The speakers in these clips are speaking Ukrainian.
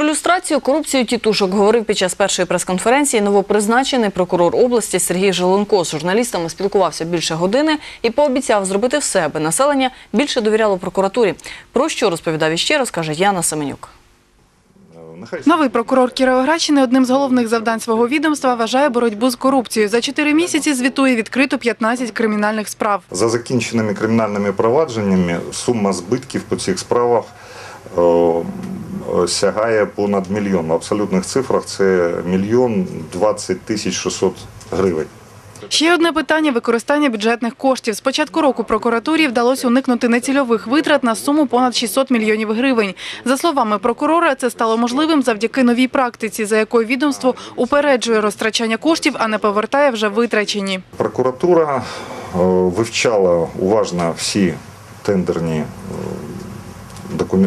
Про люстрацію, корупцію тітушок говорив під час першої прес-конференції новопризначений прокурор області Сергій Желенко. З журналістами спілкувався більше години і пообіцяв зробити все, аби населення більше довіряло прокуратурі. Про що розповідав іще, розкаже Яна Семенюк. Новий прокурор Кіровоградщини одним з головних завдань свого відомства вважає боротьбу з корупцією. За чотири місяці звітує відкрито 15 кримінальних справ. за закінченими кримінальними провадженнями сума збитків по цих справах о, сягає понад мільйон. В абсолютних цифрах це мільйон 20 тисяч 600 гривень. Ще одне питання – використання бюджетних коштів. З початку року прокуратурі вдалося уникнути нецільових витрат на суму понад 600 мільйонів гривень. За словами прокурора, це стало можливим завдяки новій практиці, за якою відомство упереджує розтрачання коштів, а не повертає вже витрачені. Прокуратура вивчала уважно всі тендерні е,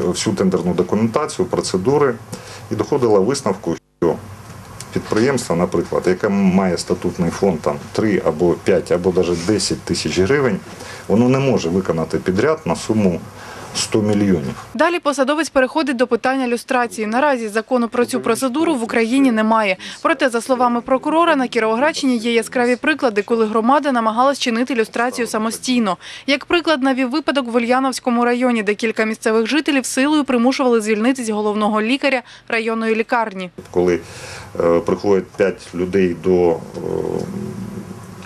всю тендерну документацію, процедури і доходила висновку, що підприємство, наприклад, яке має статутний фонд там 3 або 5 або навіть 10 тисяч гривень, воно не може виконати підряд на суму 100 мільйонів. Далі посадовець переходить до питання люстрації. Наразі закону про цю процедуру в Україні немає. Проте, за словами прокурора, на Кіровоградщині є яскраві приклади, коли громада намагалась чинити люстрацію самостійно. Як приклад навів випадок в Ульяновському районі, де кілька місцевих жителів силою примушували звільнитись головного лікаря районної лікарні. Коли е, приходять 5 людей до е,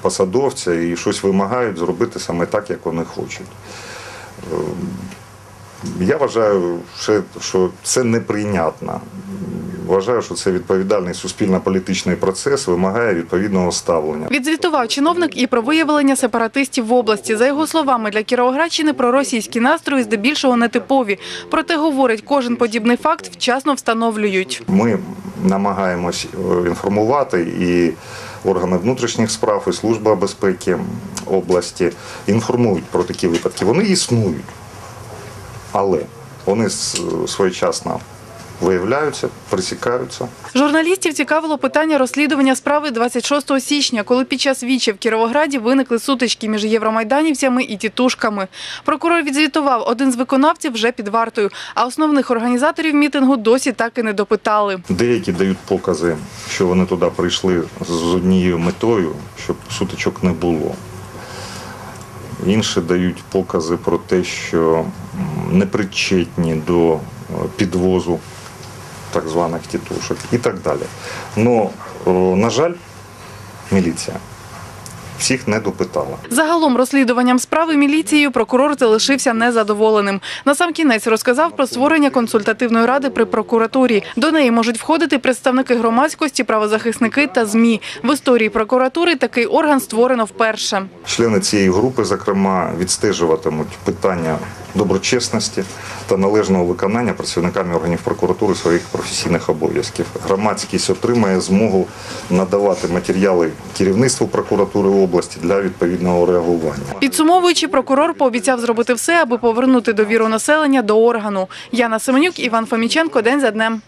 посадовця і щось вимагають зробити саме так, як вони хочуть. Я вважаю, що це неприйнятно. Вважаю, що це відповідальний суспільно-політичний процес вимагає відповідного ставлення. Відзвітував чиновник і про виявлення сепаратистів в області. За його словами, для Кіровоградщини проросійські настрої здебільшого нетипові. Проте, говорить, кожен подібний факт вчасно встановлюють. Ми намагаємось е, інформувати і органи внутрішніх справ, і Служба безпеки області інформують про такі випадки. Вони існують, але вони своєчасно виявляються, присікаються. Журналістів цікавило питання розслідування справи 26 січня, коли під час вічі в Кіровограді виникли сутички між євромайданівцями і тітушками. Прокурор відзвітував, один з виконавців вже під вартою, а основних організаторів мітингу досі так і не допитали. Деякі дають покази, що вони туди прийшли з однією метою, щоб сутичок не було. Інші дають покази про те, що непричетні до е, підвозу так званих тітушок і так далі. Ну, на жаль, міліція всіх не допитала. Загалом розслідуванням справи міліцією прокурор залишився незадоволеним. Насамкінець розказав про створення консультативної ради при прокуратурі. До неї можуть входити представники громадськості, правозахисники та ЗМІ. В історії прокуратури такий орган створено вперше. Члени цієї групи, зокрема, відстежуватимуть питання доброчесності та належного виконання працівниками органів прокуратури своїх професійних обов'язків. Громадськість отримає змогу надавати матеріали керівництву прокуратури області для відповідного реагування. Підсумовуючи, прокурор пообіцяв зробити все, аби повернути довіру населення до органу. Яна Семенюк, Іван Фоміченко. День за днем.